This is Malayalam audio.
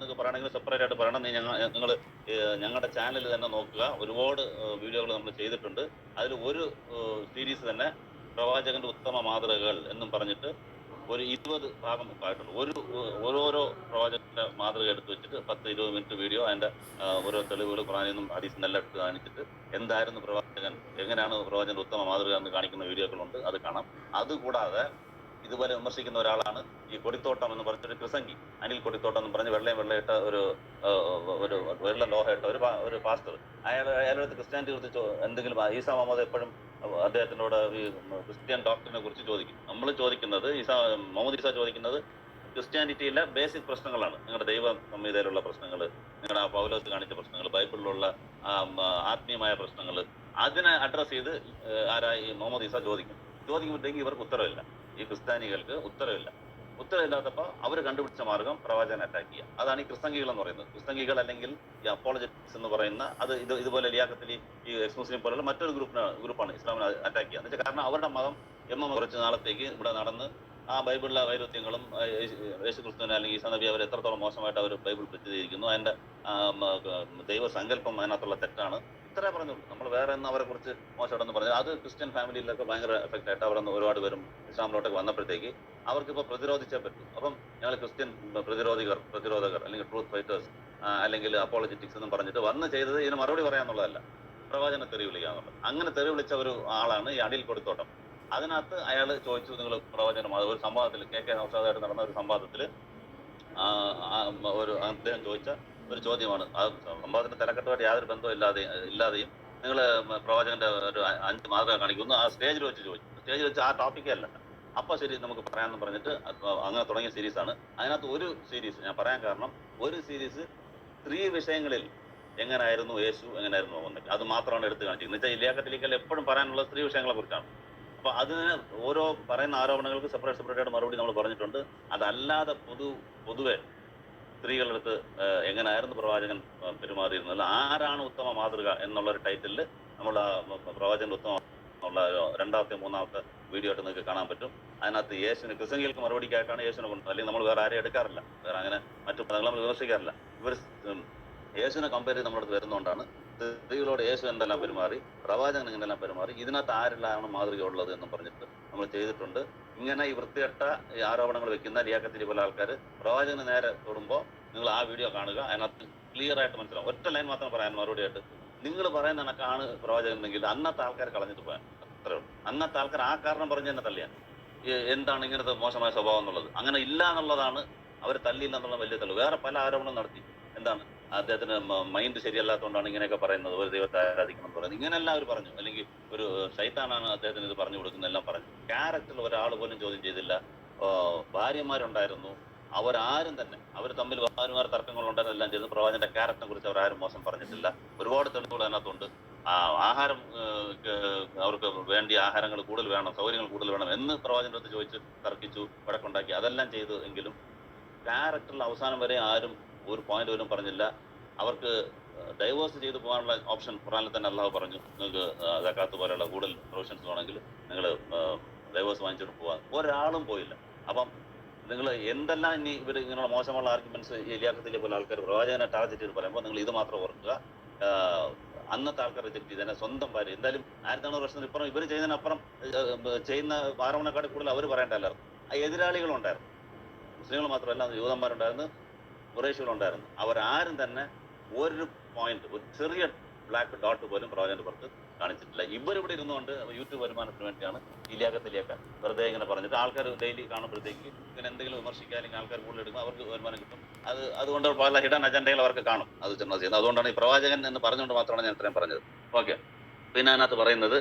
നിങ്ങൾക്ക് പറയണമെങ്കിൽ സെപ്പറേറ്റ് ആയിട്ട് പറയണം. ഞങ്ങൾ നിങ്ങൾ ഞങ്ങളുടെ ചാനലിൽ തന്നെ നോക്കുക. ഒരുപാട് വീഡിയോകൾ നമ്മൾ ചെയ്തിട്ടുണ്ട്. അതിൽ ഒരു സീരീസ് തന്നെ പ്രവാചകന്റെ ഉത്തമ മാതൃകകൾ എന്നും പറഞ്ഞിട്ട് ഒരു ഇരുപത് ഭാഗം ആയിട്ടുണ്ട് ഒരു ഓരോരോ പ്രവാചകന്റെ മാതൃക എടുത്ത് വെച്ചിട്ട് പത്ത് ഇരുപത് മിനിറ്റ് വീഡിയോ അതിന്റെ ഓരോ തെളിവുകൾ പ്രാണിന്നും അഡീസ് നിന്നെല്ലാം എടുത്ത് കാണിച്ചിട്ട് എന്തായിരുന്നു പ്രവാചകൻ എങ്ങനെയാണ് പ്രവാചകന്റെ ഉത്തമ മാതൃക എന്ന് കാണിക്കുന്ന വീഡിയോകളുണ്ട് അത് കാണാം. അതുകൂടാതെ ഇതുപോലെ വിമർശിക്കുന്ന ഒരാളാണ് ഈ കൊടിത്തോട്ടം എന്ന് പറഞ്ഞൊരു കൃസംഗി. അനിൽ കൊടിത്തോട്ടം എന്ന് പറഞ്ഞ് വെള്ളയും വെള്ളയിട്ട ഒരു ഒരു വെള്ള ലോഹയിട്ട ഒരു ഒരു പാസ്റ്റർ. അയാൾ അയാളുടെ ക്രിസ്ത്യാനിറ്റി കുറിച്ച് എന്തെങ്കിലും ഈസ മുഹമ്മദ് എപ്പോഴും അദ്ദേഹത്തിനോട് ഈ ക്രിസ്ത്യൻ ഡോക്ടറിനെ കുറിച്ച് ചോദിക്കും. നമ്മൾ ചോദിക്കുന്നത് ഈസ മുഹമ്മദ് ഈസ ചോദിക്കുന്നത് ക്രിസ്ത്യാനിറ്റിയിലെ ബേസിക് പ്രശ്നങ്ങളാണ്. നിങ്ങളുടെ ദൈവ സംഹിതയിലുള്ള പ്രശ്നങ്ങൾ നിങ്ങളുടെ ആ പൗലോസ് കാണിച്ച പ്രശ്നങ്ങൾ ബൈബിളിലുള്ള ആത്മീയമായ പ്രശ്നങ്ങൾ അതിനെ അഡ്രസ്സ് ചെയ്ത് ആരായി മുഹമ്മദ് ഈസ ചോദിക്കും. ചോദിക്കുമ്പോഴത്തേക്ക് ഇവർക്ക് ഉത്തരവില്ല. ഈ ക്രിസ്ത്യാനികൾക്ക് ഉത്തരവില്ല. ഉത്തരവില്ലാത്തപ്പോൾ അവർ കണ്ടുപിടിച്ച മാർഗം പ്രവാചകൻ അറ്റാക്ക് ചെയ്യുക. അതാണ് ഈ ക്രിസ്തംഗികൾ എന്ന് പറയുന്നത്. ക്രിസ്തംഗികൾ അല്ലെങ്കിൽ ഈ അപ്പോളജറ്റിക്സ് എന്ന് പറയുന്ന അത് ഇത് ഇതുപോലെ ലിയാക്കത്തിൽ ഈ എക്സ് മുസ്ലിം പോലുള്ള മറ്റൊരു ഗ്രൂപ്പിന് ഗ്രൂപ്പാണ് ഇസ്ലാമിനെ അറ്റാക്ക് ചെയ്യുക. എന്ന് കാരണം അവരുടെ മതം എം എം കുറച്ച് നാളത്തേക്ക് ഇവിടെ നടന്ന് ആ ബൈബിളിലെ വൈരുദ്ധ്യങ്ങളും യേശു ക്രിസ്തുവിനെ അല്ലെങ്കിൽ ഈസാ നബി അവർ എത്രത്തോളം മോശമായിട്ട് അവർ ബൈബിൾ പ്രസിദ്ധീകരിക്കുന്നു അതിന്റെ ദൈവസങ്കല്പം അതിനകത്തുള്ള തെറ്റാണ്. ഇത്രേ പറഞ്ഞുള്ളൂ. നമ്മൾ വേറെ ഒന്നും അവരെ കുറിച്ച് മോശമായിട്ടൊന്നും പറഞ്ഞു അത് ക്രിസ്ത്യൻ ഫാമിലിയിലൊക്കെ ഭയങ്കര എഫക്റ്റ് ആയിട്ട് അവരൊന്ന് ഒരുപാട് പേരും ഇസ്ലാമിലോട്ടൊക്കെ വന്നപ്പോഴത്തേക്ക് അവർക്കിപ്പോൾ പ്രതിരോധിച്ചേ പറ്റും. അപ്പം ഞങ്ങൾ ക്രിസ്ത്യൻ പ്രതിരോധികർ പ്രതിരോധകർ അല്ലെങ്കിൽ ട്രൂത്ത് ഫൈറ്റേഴ്സ് അല്ലെങ്കിൽ അപ്പോളജിറ്റിക്സ് എന്നും പറഞ്ഞിട്ട് വന്ന് ചെയ്തത് ഇതിന് മറുപടി പറയാന്നുള്ളതല്ല. പ്രവചന തെറി വിളിക്കുക എന്നുള്ളത്. അങ്ങനെ തെറി വിളിച്ച ഒരു ആളാണ് ഈ അടിയിൽ കൊടുത്തോട്ടം. അതിനകത്ത് അയാൾ ചോദിച്ചു നിങ്ങൾ പ്രവചനം അത് ഒരു സംവാദത്തിൽ കെ കെ നടന്ന ഒരു സംവാദത്തിൽ ഒരു അദ്ദേഹം ചോദിച്ച ഒരു ചോദ്യമാണ്. ആ സംഭവത്തിന്റെ തലക്കെട്ടുമായിട്ട് യാതൊരു ബന്ധവും ഇല്ലാതെ ഇല്ലാതെയും നിങ്ങൾ പ്രവാചകന്റെ ഒരു അഞ്ച് മാതൃക കാണിക്കുന്നു. ആ സ്റ്റേജിൽ വെച്ച് ചോദിച്ചു. സ്റ്റേജിൽ വെച്ച് ആ ടോപ്പിക്കേ അല്ല. അപ്പൊ ശരി നമുക്ക് പറയാമെന്ന് പറഞ്ഞിട്ട് അങ്ങനെ തുടങ്ങിയ സീരീസ് ആണ്. അതിനകത്ത് ഒരു സീരീസ് ഞാൻ പറയാൻ കാരണം ഒരു സീരീസ് സ്ത്രീ വിഷയങ്ങളിൽ എങ്ങനായിരുന്നു യേശു എങ്ങനായിരുന്നു മുഹമ്മദ് അത് മാത്രമാണ് എടുത്ത് കാണിച്ചിരിക്കുന്നത്. വെച്ചാൽ ഇലിയാക്കത്തിലേക്കൽ എപ്പോഴും പറയാനുള്ള സ്ത്രീ വിഷയങ്ങളെ കുറിച്ചാണ്. അപ്പൊ അതിന് ഓരോ പറയുന്ന ആരോപണങ്ങൾക്ക് സെപ്പറേറ്റ് സെപ്പറേറ്റ് ആയിട്ട് മറുപടി നമ്മൾ പറഞ്ഞിട്ടുണ്ട്. അതല്ലാതെ പൊതു പൊതുവെ സ്ത്രീകളെടുത്ത് ഏഹ്, എങ്ങനായിരുന്നു പ്രവാചകൻ പെരുമാറിയിരുന്നത്? ആരാണ് ഉത്തമ മാതൃക എന്നുള്ള ഒരു ടൈറ്റിൽ നമ്മൾ പ്രവാചകൻ ഉത്തമ എന്നുള്ള രണ്ടാമത്തെ മൂന്നാമത്തെ വീഡിയോ ആയിട്ട് നിങ്ങൾക്ക് കാണാൻ പറ്റും. അതിനകത്ത് യേശുവിന് ക്രിസംഗികൾക്ക് മറുപടിക്കായിട്ടാണ് യേശുവിനെ കൊണ്ട് അല്ലെങ്കിൽ നമ്മൾ വേറെ ആരെയും എടുക്കാറില്ല. വേറെ അങ്ങനെ മറ്റു പദങ്ങൾ നമ്മൾ വിമർശിക്കാറില്ല. ഇവർ യേശുവിനെ കമ്പയർ ചെയ്ത് നമ്മുടെ അടുത്ത് വരുന്നതുകൊണ്ടാണ് സ്ത്രീകളോട് യേശു എന്തെല്ലാം പെരുമാറി പ്രവാചകൻ എന്തെല്ലാം പെരുമാറി ഇതിനകത്ത് ആരെല്ലാം മാതൃക ഉള്ളത് എന്നും പറഞ്ഞിട്ട് നമ്മൾ ചെയ്തിട്ടുണ്ട്. ഇങ്ങനെ ഈ വൃത്തികെട്ട ആരോപണങ്ങൾ വെക്കുന്ന ലിയാക്കത്തിരി പോലെ ആൾക്കാർ പ്രവാചകന് നേരെ തൊടുമ്പോൾ നിങ്ങൾ ആ വീഡിയോ കാണുക അതിനകത്ത് ക്ലിയർ ആയിട്ട് മനസ്സിലാവും. ഒറ്റ ലൈൻ മാത്രം പറയാൻ മറുപടി ആയിട്ട് നിങ്ങൾ പറയുന്ന കണക്കാണ് പ്രവാചകൻ എന്നെങ്കിൽ അന്നത്തെ ആൾക്കാർ കളഞ്ഞിട്ട് പോകാൻ അത്രേ ഉള്ളൂ. അന്നത്തെ ആൾക്കാർ ആ കാരണം പറഞ്ഞു തന്നെ തള്ളിയാൻ എന്താണ് ഇങ്ങനത്തെ മോശമായ സ്വഭാവം എന്നുള്ളത്? അങ്ങനെ ഇല്ല എന്നുള്ളതാണ് അവർ തല്ലിയില്ല എന്നുള്ള വലിയ തെളിവ്. വേറെ പല ആരോപണം നടത്തി. എന്താണ്? അദ്ദേഹത്തിന് മൈൻഡ് ശരിയല്ലാത്തതുകൊണ്ടാണ് ഇങ്ങനെയൊക്കെ പറയുന്നത്. ഒരു ദൈവത്തെ ആരാധിക്കണം എന്ന് പറയുന്നത്. ഇങ്ങനെല്ലാം അവർ പറഞ്ഞു. അല്ലെങ്കിൽ ഒരു സൈത്താനാണ് അദ്ദേഹത്തിന് ഇത് പറഞ്ഞു കൊടുക്കുന്നതെല്ലാം പറഞ്ഞു. ക്യാരക്ടർ ഒരാൾ പോലും ചോദ്യം ചെയ്തില്ല. ഭാര്യമാരുണ്ടായിരുന്നു. അവരാരും തന്നെ. അവർ തമ്മിൽ ഭാര്യമാർ തർക്കങ്ങളുണ്ടായിരുന്നു. എല്ലാം ചെയ്തു. പ്രവാചന്റെ ക്യാരക്ടറിനെ കുറിച്ച് അവർ ആരും മോശം പറഞ്ഞിട്ടില്ല. ഒരുപാട് തെളിവുകൾ അതിനകത്തുണ്ട്. ആഹാരം അവർക്ക് വേണ്ടി ആഹാരങ്ങൾ കൂടുതൽ വേണം സൗകര്യങ്ങൾ കൂടുതൽ വേണം എന്ന് പ്രവാചകന്റെ അടുത്ത് ചോദിച്ച് തർക്കിച്ചു വഴക്കുണ്ടാക്കി. അതെല്ലാം ചെയ്തു എങ്കിലും ക്യാരക്ടറിൽ അവസാനം വരെ ആരും ഒരു പോയിന്റ് പോലും പറഞ്ഞില്ല. അവർക്ക് ഡൈവേഴ്സ് ചെയ്തു പോകാനുള്ള ഓപ്ഷൻ ഖുറാനിൽ തന്നെ അള്ളാഹു പറഞ്ഞു. നിങ്ങൾക്ക് ജക്കാത്ത് പോലെയുള്ള കൂടുതൽ പ്രൊവിഷൻസ് വേണമെങ്കിൽ നിങ്ങൾ ഡൈവേഴ്സ് വാങ്ങിച്ചിട്ട് പോകാൻ ഒരാളും പോയില്ല. അപ്പം നിങ്ങൾ എന്തെല്ലാം ഇനി ഇവർ ഇങ്ങനെയുള്ള മോശമുള്ള ആർഗ്യുമെന്റ്സ് എലിയാക്കത്തിലെ പോലെ ആൾക്കാർ പ്രവാചകനെ ടാർഗറ്റ് ചെയ്ത് പറയുമ്പോൾ നിങ്ങൾ ഇത് മാത്രം ഓർക്കുക. അന്നത്തെ ആൾക്കാർ റിജക്ട് ചെയ്തതിനെ സ്വന്തം ഭാര്യ. എന്തായാലും ആയിരത്തി അഞ്ഞൂറ് വർഷത്തിന് ഇപ്പുറം ഇവർ ചെയ്യുന്നതിനപ്പുറം ചെയ്യുന്ന ആരോപണക്കാട് കൂടുതൽ അവർ പറയേണ്ടല്ലായിരുന്നു ആ എതിരാളികളുണ്ടായിരുന്നു. മുസ്ലിങ്ങൾ മാത്രമല്ല യൂതന്മാരുണ്ടായിരുന്നു. കുറേശികളുണ്ടായിരുന്നു അവരാരും തന്നെ ഒരു പോയിന്റ് ഒരു ചെറിയ ബ്ലാക്ക് ഡോട്ട് പോലും പ്രവചന പുറത്ത് കാണിച്ചിട്ടില്ല. ഇവരിവിടെ ഇരുന്നുകൊണ്ട് യൂട്യൂബ് വരുമാനത്തിന് വേണ്ടിയാണ് ഇലിയാക്കത്തിലിയാക്ക വെറുതെ ഇങ്ങനെ പറഞ്ഞിട്ട് ആൾക്കാർ ഡെയിലി കാണുമ്പോഴത്തേക്ക് ഇങ്ങനെ എന്തെങ്കിലും വിമർശിക്കാൻ അല്ലെങ്കിൽ ആൾക്കാർ കൂടുതൽ എടുക്കും അവർക്ക് വരുമാനം കിട്ടും. അത് അതുകൊണ്ട് പല ഹിഡൻ അജണ്ടകൾ അവർക്ക് കാണും. അത് ചെന്നാൽ ചെയ്യുന്നത്. അതുകൊണ്ടാണ് ഈ പ്രവാചകൻ എന്ന് പറഞ്ഞുകൊണ്ട് മാത്രമാണ് ഞാൻ ഇത്രയും പറഞ്ഞത്. ഓക്കെ പിന്നെ അതിനകത്ത് പറയുന്നത്